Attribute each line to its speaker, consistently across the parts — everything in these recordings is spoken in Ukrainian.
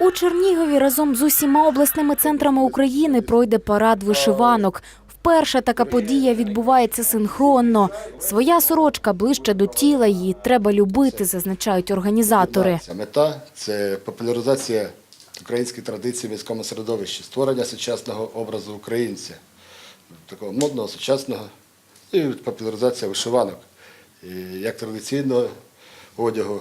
Speaker 1: У Чернігові разом з усіма обласними центрами України пройде парад вишиванок. Вперше така подія відбувається синхронно. Своя сорочка ближче до тіла, її треба любити, зазначають організатори.
Speaker 2: Мета це популяризація української традиції в міському середовищі, створення сучасного образу українця, такого модного, сучасного, і популяризація вишиванок, як традиційного одягу,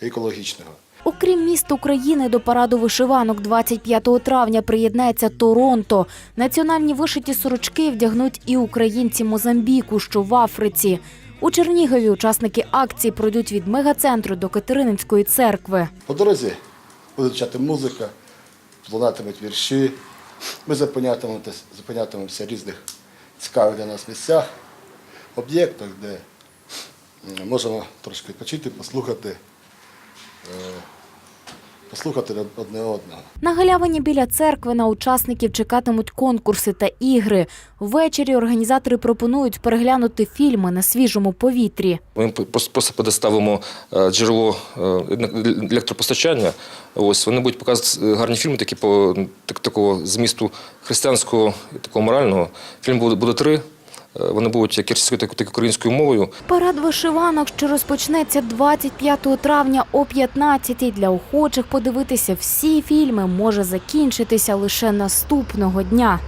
Speaker 2: екологічного.
Speaker 1: Окрім міст України, до параду вишиванок 25 травня приєднається Торонто. Національні вишиті сорочки вдягнуть і українці Мозамбіку, що в Африці. У Чернігові учасники акції пройдуть від мегацентру до Катерининської церкви.
Speaker 2: По дорозі буде звучати музика, лунатимуть вірші. Ми зупинятимемося, в різних цікавих для нас місцях, об'єктах, де можемо трошки відпочити, послухати, послухати одне одного.
Speaker 1: На галявині біля церкви на учасників чекатимуть конкурси та ігри. Ввечері організатори пропонують переглянути фільми на свіжому повітрі.
Speaker 3: Ми просто просто е, джерело е, електропостачання. Ось вони будуть показувати гарні фільми, такі по так, такого змісту християнського і такого морального. Фільм буде, буде три. Е, Вони будуть як російською, так українською мовою.
Speaker 1: Парад вишиванок, що розпочнеться 25 травня о 15 Для охочих подивитися всі фільми може закінчитися лише наступного дня.